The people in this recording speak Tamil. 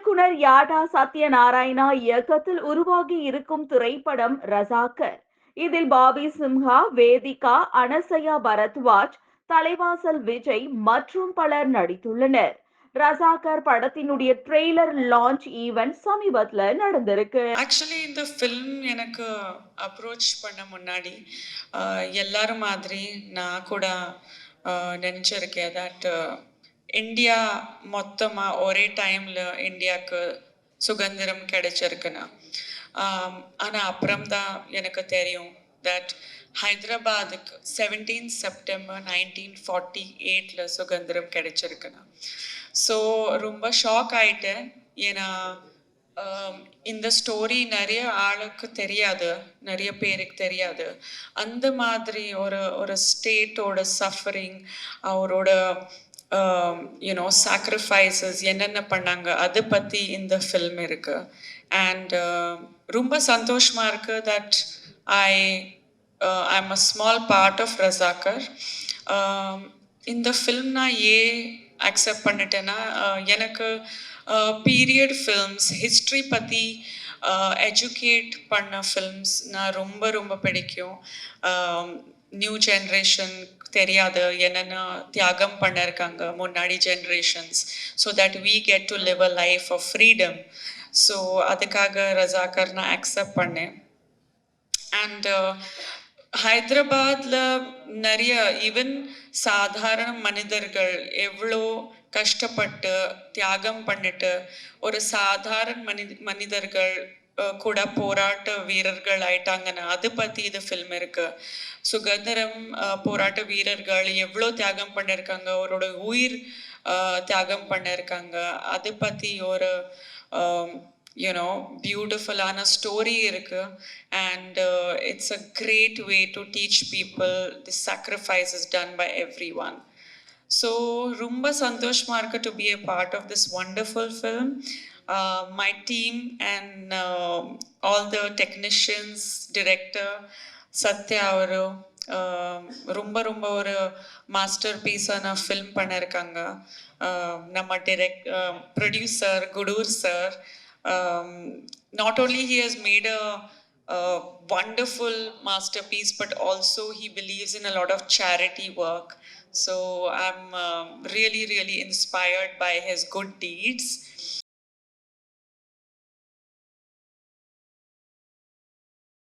இயக்குனர் யாடா சத்யநாராயணா இயக்கத்தில் உருவாகி இருக்கும் திரைப்படம் ரசாக்கர் இதில் பாபி சிம்ஹா வேதிகா அனசயா பரத்வாஜ் தலைவாசல் விஜய் மற்றும் பலர் நடித்துள்ளனர். ரசாகர் படத்தினுடைய ட்ரெய்லர் லான்ச் ஈவென்ட் சமீபத்துல நடந்திருக்கு. ஆக்சுவலி இந்த ஃபில்ம் எனக்கு அப்ரோச் பண்ண முன்னாடி எல்லாரும் மாதிரி நான் கூட நினைச்சிருக்கேன். தட் இந்தியா மொத்தமாக ஒரே டைமில் இந்தியாவுக்கு சுதந்திரம் கிடைச்சிருக்குன்னா. ஆனால் அப்புறம் தான் எனக்கு தெரியும் தட் ஹைதராபாத்துக்கு செவன்டீன் செப்டம்பர் நைன்டீன் ஃபார்ட்டி எயிட்டில் சுதந்திரம் கிடைச்சிருக்குன்னா. ஸோ ரொம்ப ஷாக் ஆயிட்டேன். ஏன்னா இந்த ஸ்டோரி நிறைய ஆளுக்கு தெரியாது நிறைய பேருக்கு தெரியாது. அந்த மாதிரி ஒரு ஒரு ஸ்டேட்டோட சஃபரிங் அவரோட Um, யூனோ சாக்ரிஃபைசஸ் என்னென்ன பண்ணாங்க அதை பற்றி இந்த ஃபில்ம் இருக்கு. அண்ட் um, ரொம்ப சந்தோஷமாக இருக்கு that I I'm a small part of Razakar இந்த ஃபில்ம் நான் ஏன் அக்செப்ட் பண்ணிட்டேன்னா uh, எனக்கு பீரியட் ஃபில்ம்ஸ் ஹிஸ்ட்ரி பற்றி எஜுகேட் பண்ண ஃபில்ம்ஸ் நான் ரொம்ப ரொம்ப பிடிக்கும். Um, நியூ ஜென்ரேஷன் தெரியாது என்னென்ன தியாகம் பண்ணிருக்காங்க முன்னாடி generations so that we get to live a life of freedom so அதுக்காக ரஜாக்கர் நான் அக்செப்ட் பண்ணேன். அண்ட் uh, ஹைதராபாத்தில் நிறைய ஈவன் சாதாரண மனிதர்கள் எவ்வளோ கஷ்டப்பட்டு தியாகம் பண்ணிட்டு ஒரு சாதாரண மனி மனிதர்கள் கூட போராட்ட வீரர்கள் ஆயிட்டாங்கன்னா அது பத்தி இது ஃபில்ம் இருக்கு. சுதந்திரம் போராட்ட வீரர்கள் எவ்வளோ தியாகம் பண்ணிருக்காங்க அவரோட உயிர் தியாகம் பண்ணிருக்காங்க அது பத்தி ஒரு யூனோ பியூட்டிஃபுல்லான ஸ்டோரி இருக்கு. And it's a great way to teach people the sacrifice is done by everyone so ரொம்ப சந்தோஷமா இருக்கு to be a part of this wonderful film My team and all the technicians director Sathya ಅವರು ஆஹ், ரொம்ப ரொம்ப ஒரு மாஸ்டர் பீஸான ஃபில்ம் பண்ணியிருக்காங்க ஆஹ், நம்ம direct producer Kudur sir not only he has made a uh, wonderful masterpiece, but also he believes in a lot of charity work. So I'm um really, really inspired by his good deeds.